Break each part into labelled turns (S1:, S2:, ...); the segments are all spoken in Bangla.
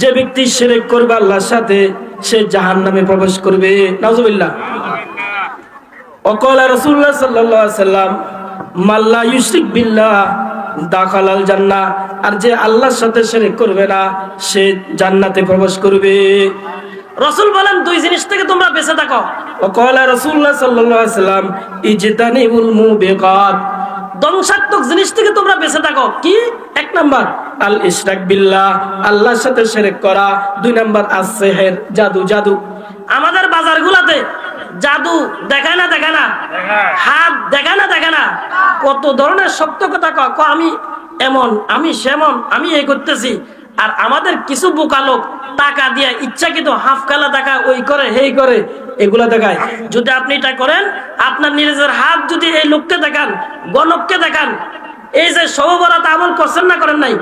S1: যে ব্যক্তি শিরক করবে আল্লাহর সাথে, সে জাহান্নামে প্রবেশ করবে। অকলা সাল্লাম মাল্লা আর যে আল্লাহর সাথে শিরক করবে না, সে জান্নাতে প্রবেশ করবে।
S2: রসুল বলেন দুই জিনিস থেকে তোমরা বেঁচে থাকো।
S1: কলা রসুল্লাহ সাল্লাম ইজতানিবুল মুবিকাত।
S2: ধ্বংসাত্মক জিনিস থেকে তোমরা বেঁচে থাকো। কি?
S1: এক নাম্বার। আল ইশরাক বিল্লাহ আল্লাহর সাথে শিরক করা। দুই নাম্বার আসেহের জাদু জাদু।
S2: আমাদের বাজারগুলোতে জাদু দেখায় না দেখা না? হাত দেখা না দেখা না? কত ধরনের সত্য কথা ক আমি এমন আমি সেমন আমি এই করতেছি। আর আমাদের কিছু বোকা লোক টাকা দিয়ে ইচ্ছাকৃত হাফ কালা টাকা ওই করে হেই করে,
S1: এগুলা দেখায়।
S2: যদি আপনি এটা করেন, আপনার নিজের হাত যদি এই লোককে দেখান, গণককে দেখান, এই যে সবরাত আমল করছেন না, করেন নাই।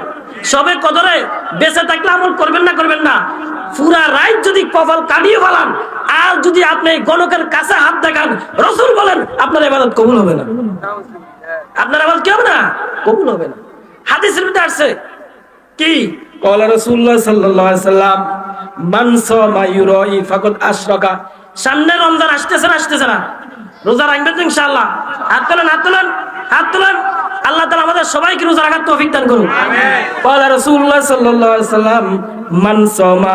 S2: সবে কদরে বেঁচে থাকলে আমল করবেন না করবেন না। পুরা রাইট যদি কপাল কাটিয়ে ফেলান, আর যদি আপনি গণকের কাছে হাত দেখান, রসুল বলেন, আপনার এবাদত কবুল হবে না। আপনার আবাদ কি হবে না? কবুল হবে না। হাদিসের ভিতরে আসছে কি?
S1: কলা রসুল্লাহ সাল্লাহ সাল্লাম মানস মায়ুর ফাকত আশরকা।
S2: সামনে রমজান আসতেছে না আসতেছে না। রোজা রাখবেন তো ইনশাআল্লাহ। হাত তোলেন হাত তোলেন, হাত সবাইকে রোজা রাখার তৌফিক দান করুন
S1: قال رسول الله صلى الله عليه وسلم من صام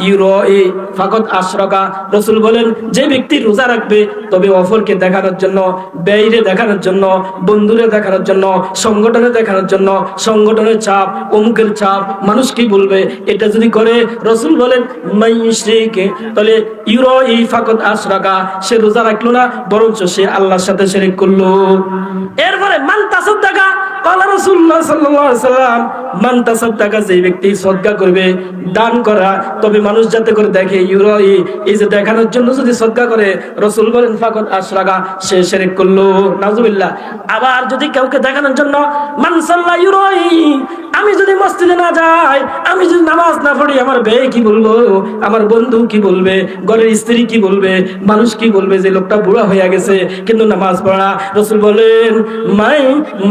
S1: يرائي فقد اشرك রাসূল বলেন যে ব্যক্তি রোজা রাখবে তবে অফরকে দেখানোর জন্য ব্যয়রে দেখানোর জন্য বন্ধুরে দেখানোর জন্য সংগঠনে দেখানোর জন্য সংগঠনের চাপ অমুকের চাপ মানুষ কি বলবে এটা যদি করে রসুল বলেন মাইশরিকে তাহলে ইউরো ই ফাকত আশরাকা সে রোজা রাখলো না বরঞ্চ সে আল্লাহর সাথে শিরক করলো
S2: এরপরে মান তাসাদ্দাকা
S1: রাসূলুল্লাহ সাল্লাল্লাহু আলাইহি সাল্লাম, মান তাসাদ্দাকা ব্যক্তি সদকা করবে, দান করা, তবে মানুষ যাতে করে দেখে, ইউরাই এই যে দেখানোর জন্য যদি সদকা করে, রাসূল বলেন ফাকাত সে শিরক করল, নাউজুবিল্লাহ।
S2: আবার যদি কাউকে দেখানোর জন্য,
S1: মান সাল্লা ইউরাই আমি যদি মসজিদে না যাই, আমি যদি নামাজ না পড়ি, আমার বে কি বলব? আমার বন্ধু কি বলবে? ঘরের স্ত্রী কি বলবে? মানুষ কি বলবে যে লোকটা বুড়া হয়ে গেছে, কিন্তু নামাজ পড়া রসুল বলেন, মাই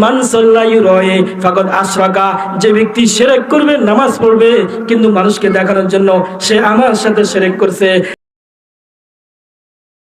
S1: মান সাল্লা ইউরোই ফাকত আশরাকা। যে ব্যক্তি সেরেক করবে, নামাজ পড়বে, কিন্তু মানুষকে দেখানোর জন্য সে আমার সাথে সেরেক করছে।